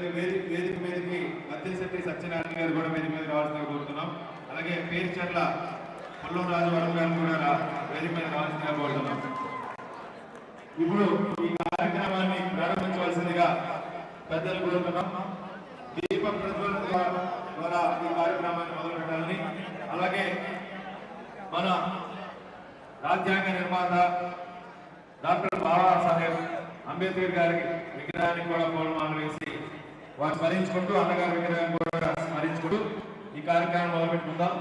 అలాగే వేదిక వేదిక మీదకి మద్దిశెట్టి సత్యనారాయణ గారు కూడా వేదిక మీద రావాల్సిందిగా కోరుతున్నాం. అలాగే పేరుచర్ల పుల్లం రాజు వరం గారు కూడా వేదిక మీద రావాల్సిందిగా కోరుతున్నాం. ఇప్పుడు ఈ కార్యక్రమాన్ని ప్రారంభించవలసిందిగా పెద్దలు కోరుతున్నాం. దీప ప్రజ్వలన ద్వారా ఈ కార్యక్రమాన్ని మొదలు పెట్టాలని అలాగే మన రాజ్యాంగ నిర్మాత డాక్టర్ బాబాసాహెబ్ అంబేద్కర్ గారి విగ్రహానికి కూడా పూలమాల వేసి వారు స్మరించుకుంటూ అన్నగారి విగ్రహాన్ని కూడా స్మరించుకుంటూ ఈ కార్యక్రమం మొదలుపెట్టుకుందాం.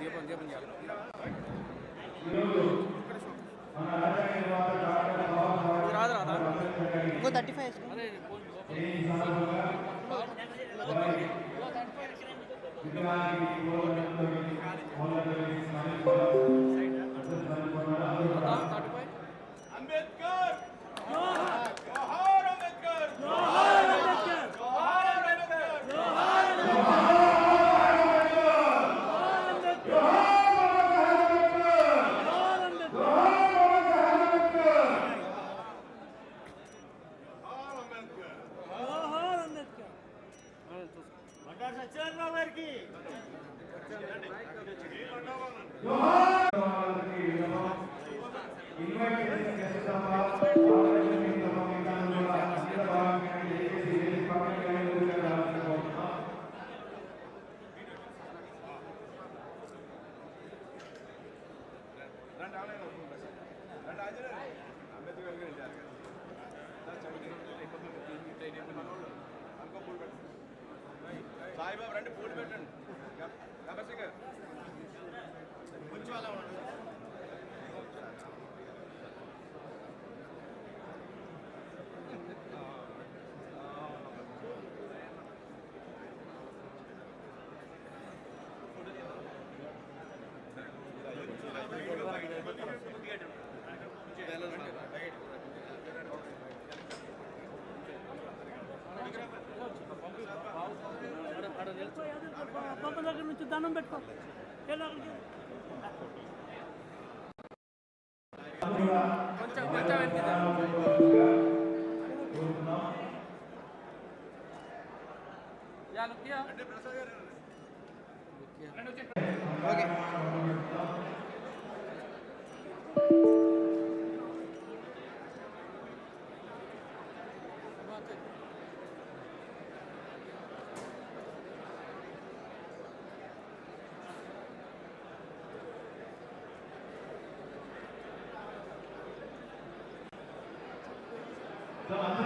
దీపం దీపం చేయాలి రాదు రాదా. ఇంకో థర్టీ ఫైవ్ సాయిబాబు రండి పూలు పెట్టండి. గబసిగా కొంచెం అలా ఉండండి దండం పెట్టుకో. కొంచెం కొంచెం ఓకే. సో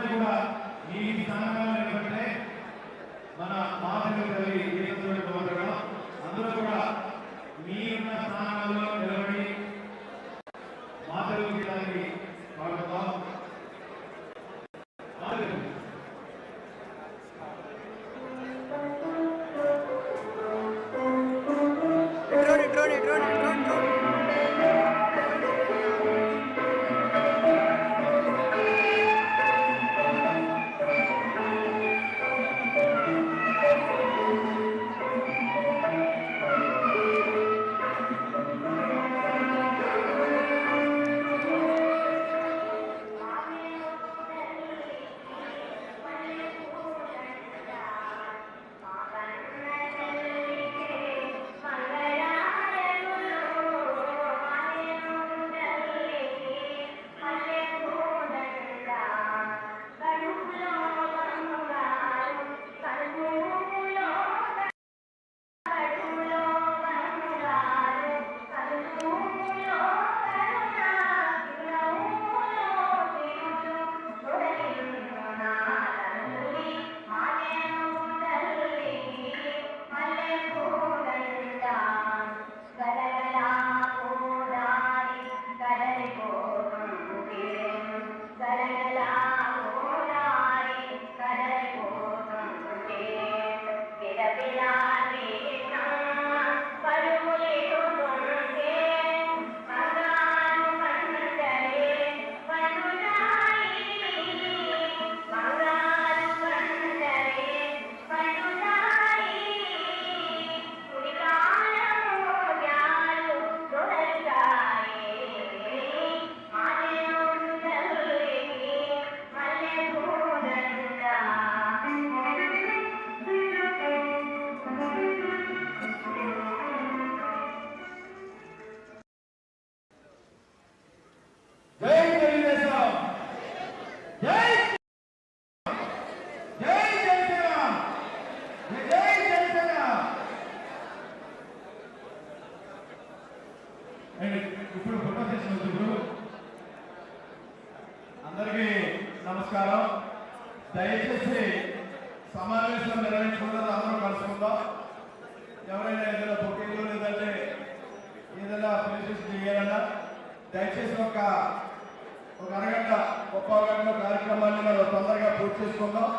కార్యక్రమాన్ని తొందరగా పూర్తి చేసుకుందాం.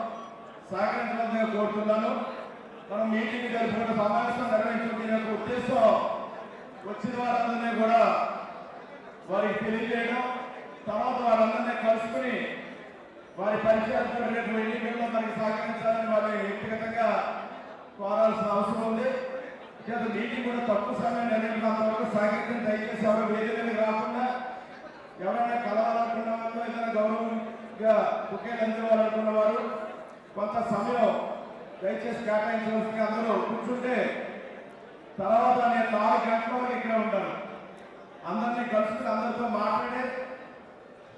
సహకరించడానికి కోరుతున్నాను. మనం మీటింగ్ జరుపుకున్న సమావేశం నిర్వహించుకునే ఉద్దేశం వచ్చిన వారందరినీ కూడా వారికి తెలియజేయడం. తర్వాత వారందరినీ కలుసుకుని వారి పరిచయాలు ఎన్నికల్లో మనకి సహకరించాలని వారిని వ్యక్తిగతంగా కోరాల్సిన అవసరం ఉంది. చేత మీటింగ్ కూడా తక్కువ సమయం నిర్వహించినంత వరకు సహకరించండి దయచేసి ఎవరు వేదిక కాకుండా రాకుండా ఎవరైనా కలవాలనుకున్న వాళ్ళు ఏదైనా గౌరవం బుకేలు అందివ్వాలనుకున్న వారు కొంత సమయం దయచేసి కేటాయించవలసింది అందరూ కూర్చుంటే తర్వాత నేను నాలుగు గంటల వరకు ఇక్కడ ఉంటాను. అందరినీ కలుసుకుని అందరితో మాట్లాడే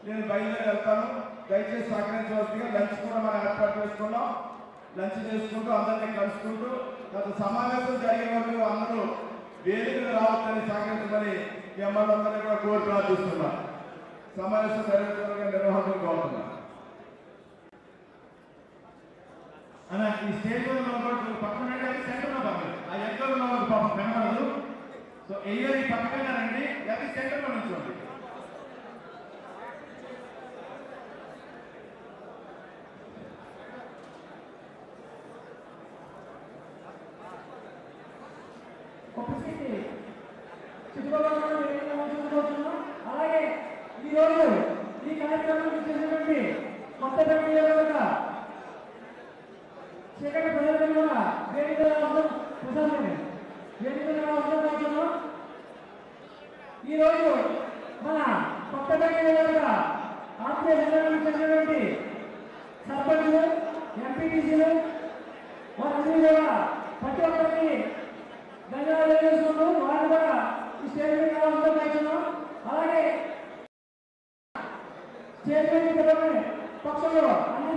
నేను బయలుదేరి వెళ్తాను. దయచేసి సహకరించవలసిందిగా లంచ్ కూడా మనం ఏర్పాటు చేసుకున్నాం. లంచ్ చేసుకుంటూ అందరినీ కలుసుకుంటూ గత సమావేశం జరిగే వరకు అందరూ వేదికలు రావద్దని సహకరించమని మీ అమ్మలందరినీ కూడా కోరి ప్రార్థిస్తున్నాం. సమావేశం జరిగే నిర్వహణ కోరుతున్నాం అలా ఈ స్టేజ్ మీద పక్కన సెంటర్లో పక్కన ఆ ఎక్కడ ఉన్న వాళ్ళు పాపం కనబడదు సో ఎయ్యర్ ఈ పక్కన రండి లేకపోతే సెంటర్లో నుంచోండి ఒకటి చుట్టుపక్కల అలాగే ఈ రోజు ఈ కార్యక్రమం చేసినటువంటి కొత్త యొక్క చీకటి ప్రజలు కూడా వేదిక రావడం ప్రసాదమే వేదిక రావడం కోసం ఈరోజు మన కొత్త యొక్క ఆత్మీయ సంఘానికి చెందినటువంటి సర్పంచులు ఎంపీటీసీలు వారందరూ కూడా ప్రతి ఒక్కరికి ధన్యవాదాలు చేసుకుంటూ వారు కూడా ఈ స్టేట్మెంట్ మీద రావడంతో ప్రయత్నం అలాగే స్టేట్మెంట్ పక్షంలో అన్ని